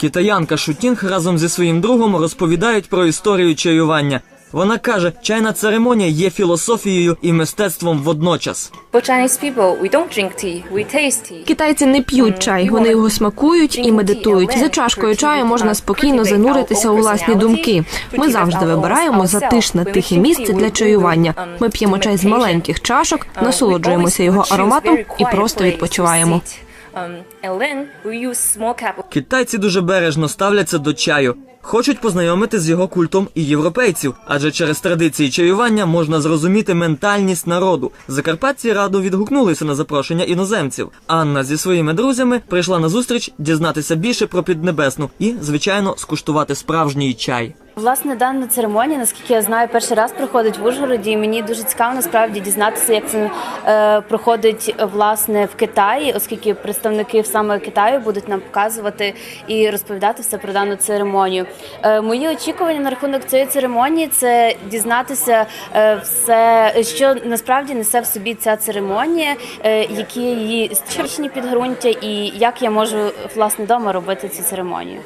Китаянка Шутінг разом зі своїм другом розповідають про історію чаювання. Вона каже, чайна церемонія є філософією і мистецтвом водночас. Китайці не п'ють чай, вони його смакують і медитують. За чашкою чаю можна спокійно зануритися у власні думки. Ми завжди вибираємо затишне тихе місце для чаювання. Ми п'ємо чай з маленьких чашок, насолоджуємося його ароматом і просто відпочиваємо. Of Китайці дуже бережно ставляться до чаю. Хочуть познайомити з його культом і європейців, адже через традиції чаювання можна зрозуміти ментальність народу. Закарпатці радо відгукнулися на запрошення іноземців. Анна зі своїми друзями прийшла на зустріч дізнатися більше про Піднебесну і, звичайно, скуштувати справжній чай. Власне, дана церемонія, наскільки я знаю, перший раз проходить в Ужгороді. І мені дуже цікаво насправді дізнатися, як це е, проходить власне в Китаї, оскільки представники саме Китаю будуть нам показувати і розповідати все про дану церемонію. Е, мої очікування на рахунок цієї церемонії це дізнатися е, все, що насправді несе в собі ця церемонія, е, які її історичні підґрунтя, і як я можу власне вдома робити цю церемонію.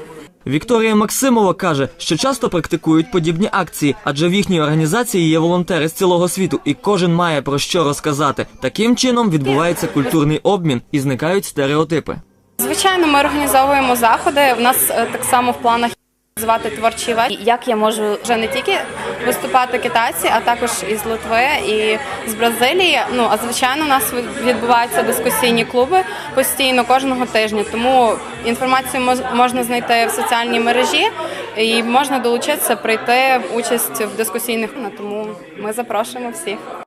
Вікторія Максимова каже, що часто практикують подібні акції, адже в їхній організації є волонтери з цілого світу, і кожен має про що розказати. Таким чином відбувається культурний обмін і зникають стереотипи. Звичайно, ми організовуємо заходи. У нас е, так само в планах звати творчий вечір. Як я можу Вже не тільки виступати китайці, а також із Литви і з Бразилії. Ну а звичайно, у нас відбуваються дискусійні клуби постійно кожного тижня. Тому інформацію можна знайти в соціальній мережі і можна долучитися, прийти участь в дискусійних. Тому ми запрошуємо всіх.